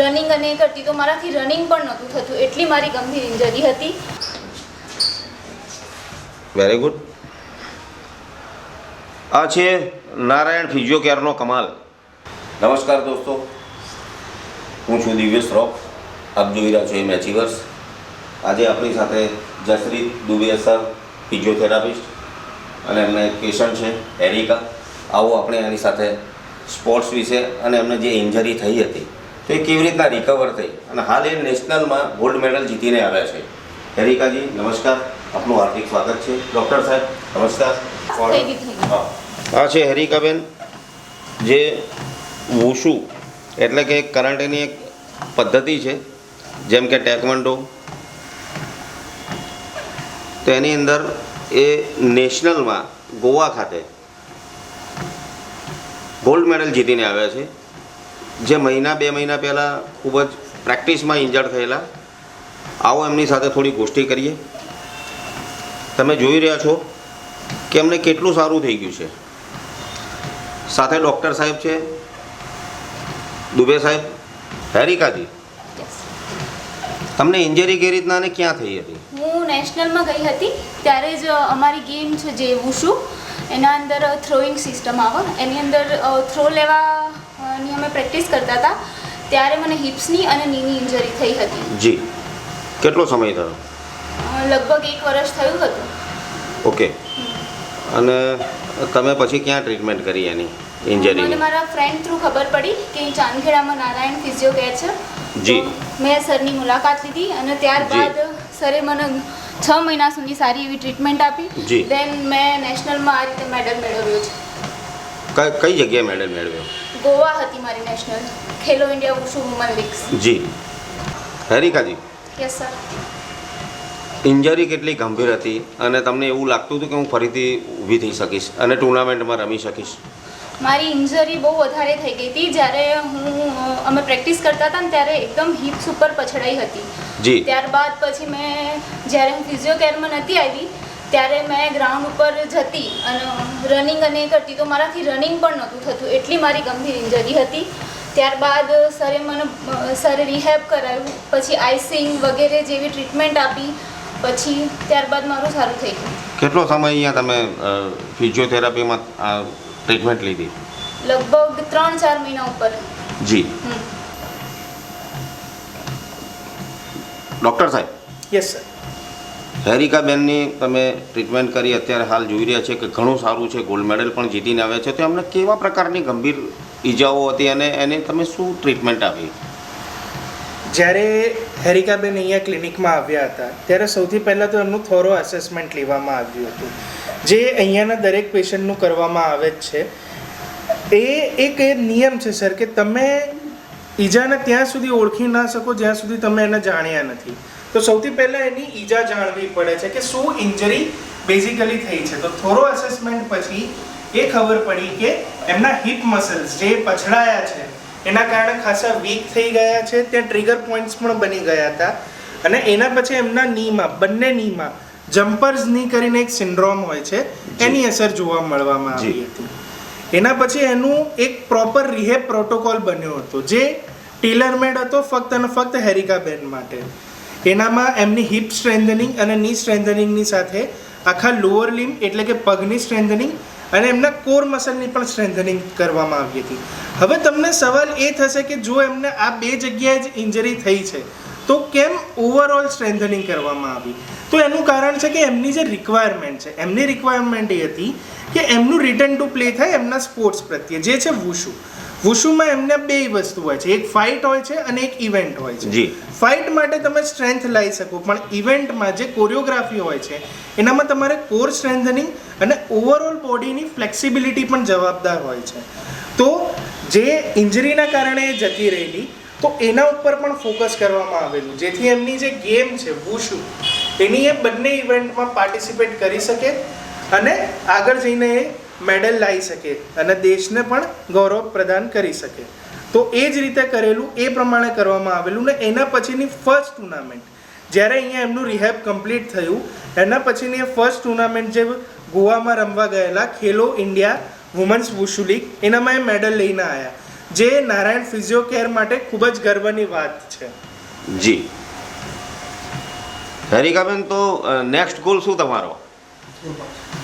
Running અને કરતી તો મારાથી રનિંગ પણ નહોતું થતું. એટલી મારી ગંભીર ઇન્જરી હતી. વેરી ગુડ આ છે નારાયણ ફિઝિયો કેરનો કમાલ. નમસ્કાર દોસ્તો. હું છું દિવ્ય શ્રોફ આપ જોઈ રહ્યા છો એ મેચિવર્સ. આજે આપણી સાથે જસરીત દુબે સર ફિઝિયોથેરાપિસ્ટ અને એમને એક પેશન્ટ છે એરિકા. આવો આપણે એની સાથે સ્પોર્ટ્સ વિશે અને એમને જે ઇન્જરી થઈ હતી. તો એ કેવી રીતના રિકવર થઈ? અને હાલ એ નેશનલમાં ગોલ્ડ મેડલ જીતીને આવ્યા છે. હેરિકાજી નમસ્કાર. આપનું હાર્દિક સ્વાગત છે. ડૉક્ટર સાહેબ નમસ્કાર. આ છે હેરિકાબેન જે વુશુ એટલે કે કરંટની એક પદ્ધતિ છે જેમ કે ટેકવન્ડો. તો એની અંદર એ નેશનલમાં ગોવા ખાતે ગોલ્ડ મેડલ જીતીને આવ્યા છે. જે મહિના બે મહિના પહેલાં ખૂબ જ પ્રેક્ટિસમાં ઇન્જર્ડ થયેલા. આવો એમની સાથે થોડી ગોષ્ઠી કરીએ. તમે જોઈ રહ્યા છો કે એમને કેટલું સારું થઈ ગયું છે. સાથે ડૉક્ટર સાહેબ છે દુબે સાહેબ હેરિકાજી તમને ઇન્જરી કઈ રીતના અને ક્યાં થઈ હતી? હું નેશનલમાં ગઈ હતી ત્યારે જ અમારી ગેમ છે જે વુશુ એના અંદર થ્રોઈંગ સિસ્ટમ આવે એની અંદર થ્રો લેવાની અમે પ્રેક્ટિસ કરતા હતા ત્યારે મને હિપ્સની અને નીની ઇન્જરી થઈ હતી. જી. કેટલો સમય થયો? લગભગ એક વર્ષ થયું હતું. ઓકે. અને તમે પછી ક્યાં ટ્રીટમેન્ટ કરી એની મને મારા ફ્રેન્ડ થ્રુ ખબર પડી કે ચાંદખેડામાં નારાયણ ફિઝિયો કે છે. જી. મેં સરની મુલાકાત લીધી અને ત્યારબાદ સરે મને છ મહિના સુધી સારી એવી ટ્રીટમેન્ટ આપી. દેન મેં નેશનલમાં આ રીતે મેડલ મેળવ્યો છે. કઈ કઈ જગ્યાએ મેડલ મેળવ્યો? ગોવા હતી મારી national Khelo India wushu woman leagues જી. હરિકાજી યસ સર ઇન્જરી કેટલી ગંભીર હતી અને તમને એવું લાગતું હતું કે હું ફરીથી ઊભી થઈ શકીશ અને ટુર્નામેન્ટમાં રમી શકીશ? મારી ઇન્જરી બહુ વધારે થઈ ગઈ હતી. જ્યારે હું અમે પ્રેક્ટિસ કરતા હતા ને ત્યારે એકદમ હિપ્સ ઉપર પછડાઈ હતી. જી. ત્યારબાદ પછી મેં જ્યારે હું ફિઝિયો કેરમાં નથી આવી ત્યારે મેં ગ્રાઉન્ડ ઉપર જતી અને રનિંગ અને કરતી તો મારાથી રનિંગ પણ નહોતું થતું. એટલી મારી ગંભીર ઇન્જરી હતી. ત્યારબાદ સરે મને સરે રિહેબ કરાવ્યું. પછી આઈસિંગ વગેરે જેવી ટ્રીટમેન્ટ આપી. પછી ત્યારબાદ મારું સારું થઈ ગયું. કેટલો સમય અહીંયા તમે ફિઝિયોથેરાપીમાં ટ્રીટમેન્ટ લીધી? લગભગ ત્રણ ચાર મહિના ઉપર. જી. ડૉક્ટર સાહેબ? યસ સર હેરિકાબેનની તમે ટ્રીટમેન્ટ કરી, અત્યારે હાલ જોઈ રહ્યા છે કે ઘણું સારું છે ગોલ્ડ મેડલ પણ જીતીને આવ્યા છે. તો એમને કેવા પ્રકારની ગંભીર ઈજાઓ હતી અને એને તમે શું ટ્રીટમેન્ટ આપી? જ્યારે હેરિકાબેન અહીંયા ક્લિનિકમાં આવ્યા હતા, ત્યારે સૌથી પહેલાં તો એમનું થોરો એસેસમેન્ટ લેવામાં આવ્યું હતું. જે અહીંયાના દરેક પેશન્ટનું કરવામાં આવે જ છે. એ એક એ નિયમ છે સર કે તમે ઈજાને ત્યાં સુધી ઓળખી ના શકો, જ્યાં સુધી તમે એને જાણ્યા નથી. તો સૌથી પહેલાં એની ઈજા જાણવી પડે છે કે શું ઇન્જરી બેઝિકલી થઈ છે. તો થોરો અસેસમેન્ટ પછી એ ખબર પડી કે એમના હિપ મસલ્સ જે પછડાયા છે એના કારણે ખાસા વીક થઈ ગયા છે ત્યાં ટ્રિગર પોઈન્ટ્સ પણ બની ગયા હતા. અને એના પછી એમના નીમાં બંને નીમાં જમ્પર્સની કરીને એક સિન્ડ્રોમ હોય છે એની અસર જોવા મળવામાં આવી હતી. એના પછી એનું એક પ્રોપર રિહેબ પ્રોટોકોલ બન્યો હતો જે ટેલરમેડ હતો ફક્ત અને ફક્ત હેરિકાબેન માટે. એનામાં એમની હિપ સ્ટ્રેન્થનિંગ અને ની સ્ટ્રેન્થનિંગની સાથે આખા લોઅર લિમ એટલે કે પગની સ્ટ્રેન્થનિંગ અને એમના કોર મસલની પણ સ્ટ્રેન્થનિંગ કરવામાં આવી હતી. હવે તમને સવાલ એ થશે કે જો એમને આ બે જગ્યાએ જ ઇન્જરી થઈ છે, તો કેમ ઓવરઓલ સ્ટ્રેન્થનિંગ કરવામાં આવી? તો એનું કારણ છે કે એમની જે રિક્વાયરમેન્ટ છે, એમની રિક્વાયરમેન્ટ એ હતી કે એમનું રિટર્ન ટુ પ્લે થાય એમના સ્પોર્ટ્સ પ્રત્યે, જે છે વુશુ વુશુમાં એમને બે વસ્તુ હોય છે. એક ફાઇટ હોય છે અને એક ઇવેન્ટ હોય છે. જી. ફાઇટ માટે તમે સ્ટ્રેન્થ લઈ શકો પણ ઇવેન્ટમાં જે કોરિયોગ્રાફી હોય છે એનામાં તમારે કોર સ્ટ્રેન્થનિંગ અને ઓવરઓલ બોડીની ફ્લેક્સિબિલિટી પણ જવાબદાર હોય છે. તો જે ઇન્જરીના કારણે જતી રહેલી તો એના ઉપર પણ ફોકસ કરવામાં આવેલું. જેથી એમની જે ગેમ છે વુશુ એની એ બંને ઇવેન્ટમાં પાર્ટિસિપેટ કરી શકે અને આગળ જઈને એ મેડલ લાવી શકે અને દેશને પણ ગૌરવ પ્રદાન કરી શકે. તો એ જ રીતે કરેલું, એ પ્રમાણે કરવામાં આવેલું ને એના પછીની ફર્સ્ટ ટુર્નામેન્ટ જ્યારે અહીંયા એમનું રિહેબ કમ્પ્લીટ થયું, એના પછીની એ ફર્સ્ટ ટુર્નામેન્ટ જે ગોવામાં રમવા ગયેલા Khelo India women's wushu league એનામાં એ મેડલ લઈને આવ્યા જે નારાયણ ફિઝિયો કેર માટે ખૂબ જ ગર્વની વાત છે. જી. હરિકાબેન, તો નેક્સ્ટ ગોલ શું તમારો?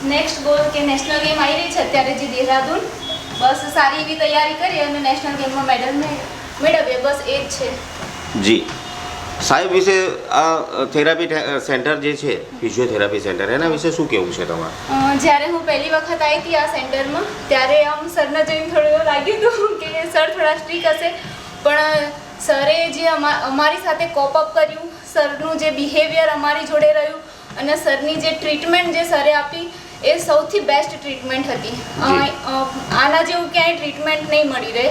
નેક્સ્ટ ગોલ કે નેશનલ ગેમ આવી રહી છે અત્યારે જે દેહરાદૂન. બસ સારી એવી તૈયારી કરી અને નેશનલ ગેમમાં મેડલ મેળવીએ બસ એ જ છે. જી. સાહેબ વિશે આ થેરાપી સેન્ટર જે છે ફિઝિયોથેરાપી સેન્ટર એના વિશે શું કહેવું છે તમારે? જ્યારે હું પહેલી વખત આવી હતી આ સેન્ટરમાં ત્યારે આમ સરને જોઈને થોડું એવું લાગ્યું હતું કે સર થોડા સ્ટ્રીક હશે. પણ સરે જે અમા અમારી સાથે કોપ અપ કર્યું સરનું જે બિહેવિયર અમારી જોડે રહ્યું અને સરની જે ટ્રીટમેન્ટ જે સરે આપી એ સૌથી બેસ્ટ ટ્રીટમેન્ટ હતી. આના જેવું ક્યાંય ટ્રીટમેન્ટ નહીં મળી રહે.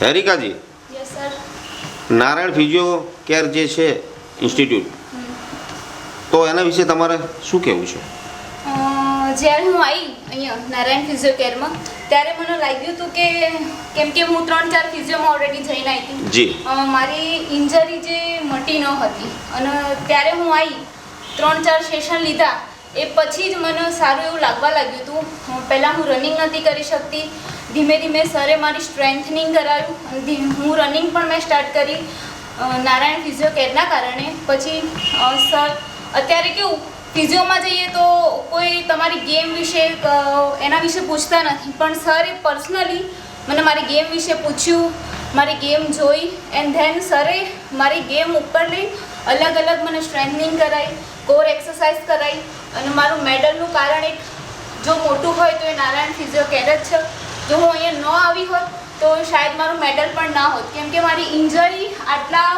હેરિકાજી? Yes sir Narayan physio care જે છે ઇન્સ્ટિટ્યૂટ તો એના વિશે તમારે શું કહેવું છે? જ્યારે હું આવી અહીંયા નારાયણ ફિઝિયો કેરમાં ત્યારે મને લાગ્યું હતું કે કેમ કે હું ત્રણ ચાર ફિઝિયોમાં ઓલરેડી જઈને આવી હતી. જી. મારી ઇન્જરી જે મટી ન હતી. અને ત્યારે હું આવી ત્રણ ચાર સેશન લીધા. એ પછી જ મને સારું એવું લાગવા લાગ્યું હતું. પહેલાં હું રનિંગ નથી કરી શકતી. ધીમે ધીમે સરે મારી સ્ટ્રેન્થનિંગ કરાવ્યું હું રનિંગ પણ મેં સ્ટાર્ટ કરી નારાયણ ફિઝિયો કેરના કારણે. પછી સર, અત્યારે કેવું? ફિઝિયોમાં જઈએ તો કોઈ તમારી ગેમ વિશે એના વિશે પૂછતા નથી. પણ સરે પર્સનલી મને મારી ગેમ વિશે પૂછ્યું, મારી ગેમ જોઈ એન્ડ ધેન સરે મારી ગેમ ઉપર લઈ અલગ અલગ મને સ્ટ્રેન્થનિંગ કરાવી કોર એક્સરસાઇઝ કરાઈ. અને મારું મેડલનું કારણ એક, જો મોટું હોય તો એ નારાયણ ફિઝિયો કેર જ છે. જો હું અહીંયા ન આવી હોત, તો શાયદ મારું મેડલ પણ ના હોત. કેમ કે મારી ઇન્જરી આટલા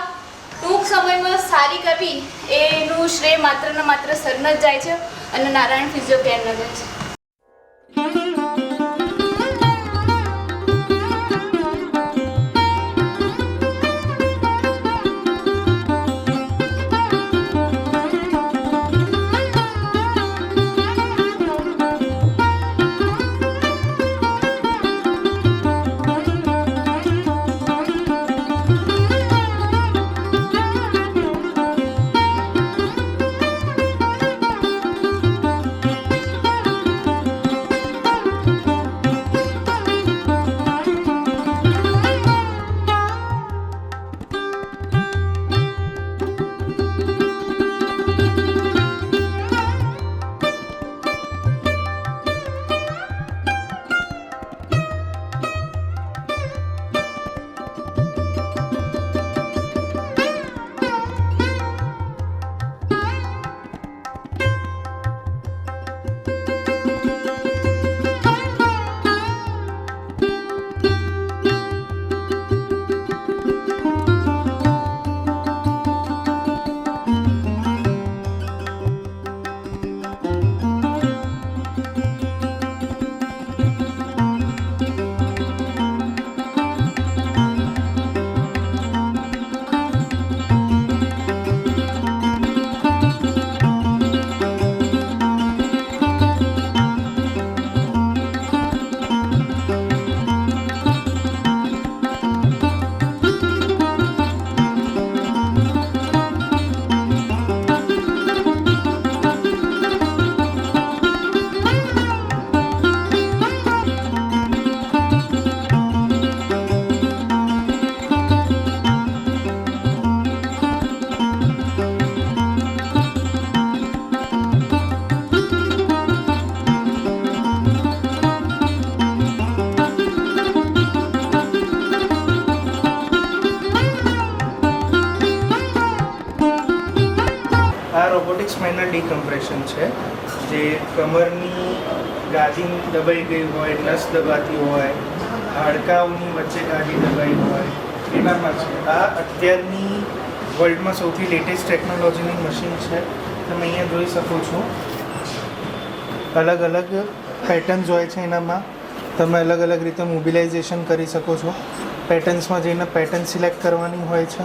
ટૂંક સમયમાં સારી કરવી, એનું શ્રેય માત્ર ને માત્ર સરને જ જાય છે અને નારાયણ ફિઝિયો કેરને જાય છે. રોબોટિક કમ્પ્રેશન છે, જે કમરની ગાદી દબાઈ ગઈ હોય, નસ દબાતી હોય, હાડકાઓની વચ્ચે ગાદી દબાઈ હોય, એનામાં છે. આ અત્યારની વર્લ્ડમાં સૌથી લેટેસ્ટ ટેકનોલોજીની મશીન છે. તમે અહીંયા જોઈ શકો છો. અલગ અલગ પેટર્ન્સ હોય છે એનામાં. તમે અલગ અલગ રીતે મોબિલાઇઝેશન કરી શકો છો. પેટર્ન્સમાં જઈને પેટર્ન સિલેક્ટ કરવાની હોય છે.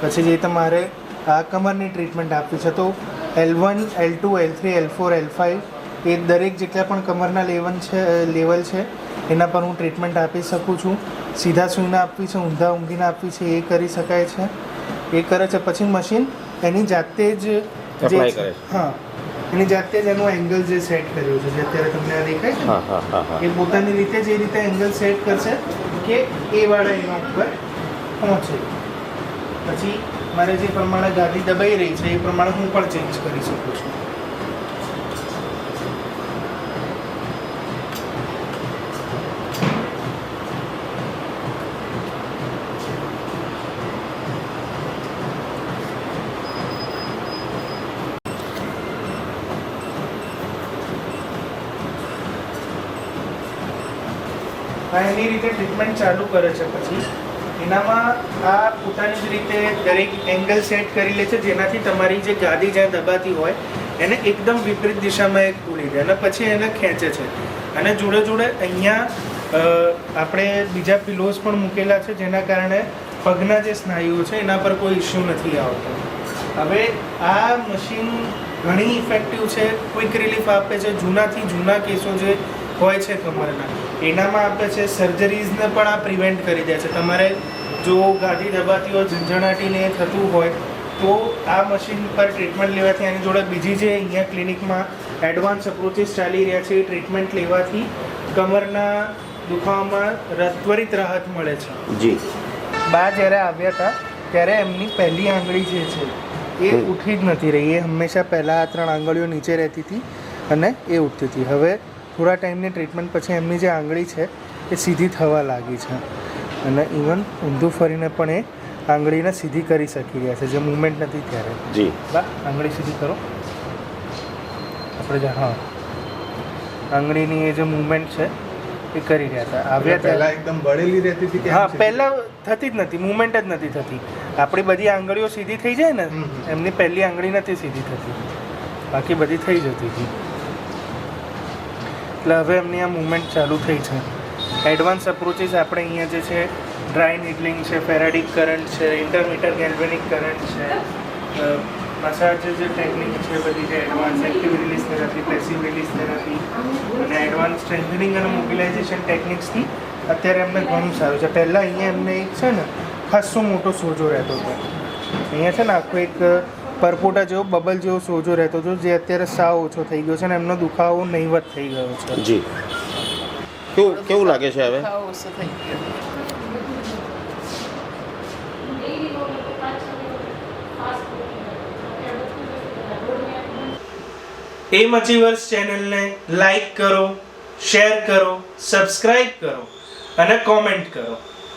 પછી જે તમારે કમરની ટ્રીટમેન્ટ આપવી છે. તો L one L two L three L four L five એ દરેક જેટલા પણ કમરના લેવલ છે લેવલ છે એના પર હું ટ્રીટમેન્ટ આપી શકું છું. સીધા સૂઈને આપવી છે ઊંધા ઊંઘીને આપવી છે એ કરી શકાય છે. એ કરે છે. પછી મશીન એની જાતે જ જે હા. એની જાતે જ એનું એંગલ જે સેટ કર્યું છે જે અત્યારે તમને આ દેખાય છે એ પોતાની રીતે જે રીતે એંગલ સેટ કરશે કે એ વાળા એના ઉપર પહોંચે. પછી મારે જે પ્રમાણે ગાદી દબાઈ રહી છે, એ પ્રમાણે હું પણ ચેન્જ કરી શકું છું. આ એની રીતે ટ્રીટમેન્ટ ચાલુ કરે છે પછી. એનામાં આ પોતાની જ રીતે દરેક એંગલ સેટ કરી લે છે, જેનાથી તમારી જે ગાદી જ્યાં દબાતી હોય, એને એકદમ વિપરીત દિશામાં એક ઉડી દે અને પછી એને ખેંચે છે. અને જોડે જોડે અહીંયા આપણે બીજા પિલોઝ પણ મૂકેલા છે, જેના કારણે પગના જે સ્નાયુઓ છે, એના પર કોઈ ઇસ્યુ નથી આવતો. હવે આ મશીન ઘણી ઇફેક્ટિવ છે ક્વિક રિલીફ આપે છે, જૂનાથી જૂના કેસો જે હોય છે કમરના એનામાં આપે છે સર્જરીઝને પણ આ પ્રિવેન્ટ કરી દે છે. તમારે જો ગાદી દબાતી હોય ઝંઝણાટીને એ થતું હોય તો આ મશીન પર ટ્રીટમેન્ટ લેવાથી એની જોડે બીજી જે અહીંયા ક્લિનિકમાં એડવાન્સ અપ્રોચીસ ચાલી રહ્યા છે એ ટ્રીટમેન્ટ લેવાથી કમરના દુખાવામાં ત્વરિત રાહત મળે છે. જી. બા જ્યારે આવ્યા હતા ત્યારે એમની પહેલી આંગળી જે છે એ ઉઠી જ નથી રહી. એ હંમેશા પહેલાં આ ત્રણ આંગળીઓ નીચે રહેતી હતી અને એ ઉઠતી હતી. હવે થોડા ટાઈમની ટ્રીટમેન્ટ પછી એમની જે આંગળી છે એ સીધી થવા લાગી છે. અને ઇવન ઊંધું ફરીને પણ એ આંગળીને સીધી કરી શકી રહ્યા છે જે મુવમેન્ટ નથી ત્યારે. જી. બા આંગળી સીધી કરો. આપણે જે હા. આંગળીની એ જે મુવમેન્ટ છે એ કરી રહ્યા હતા આવ્યા પહેલા એકદમ બળેલી રહેતી હતી કે હા પહેલાં થતી જ નથી મુમેન્ટ જ નથી થતી. આપણી બધી આંગળીઓ સીધી થઈ જાય ને. એમની પહેલી આંગળી નથી સીધી થતી. બાકી બધી થઈ જતી હતી. એટલે હવે એમની આ મુવમેન્ટ ચાલુ થઈ છે. એડવાન્સ અપ્રોચીસ આપણે અહીંયા જે છે ડ્રાય નીડલિંગ છે ફેરાડિક કરંટ છે ઇન્ટરમીટર ગેલ્વેનિક કરંટ છે મસાજ જે ટેકનિક છે, બધી જે advance active release therapy passive release therapy અને એડવાન્સ સ્ટ્રેન્થનિંગ અને મોબિલાઇઝેશન ટેકનિક્સથી અત્યારે એમને ઘણું સારું છે. પહેલાં અહીંયા એમને એક છે ને ખાસો મોટો સોજો રહેતો હતો. અહીંયા છે ને આખો એક પરપોટા જેવો બબલ જેવો સોજો રહેતો હતો જે અત્યારે સાવ ઓછો થઈ ગયો છે અને એમનો દુખાવો નહીવત થઈ ગયો છે. જી. કેવું કેવું લાગે છે હવે? એ ઓછો થઈ ગયો. એમ અચીવર્સ ચેનલને લાઈક કરો શેર કરો સબસ્ક્રાઈબ કરો અને કોમેન્ટ કરો.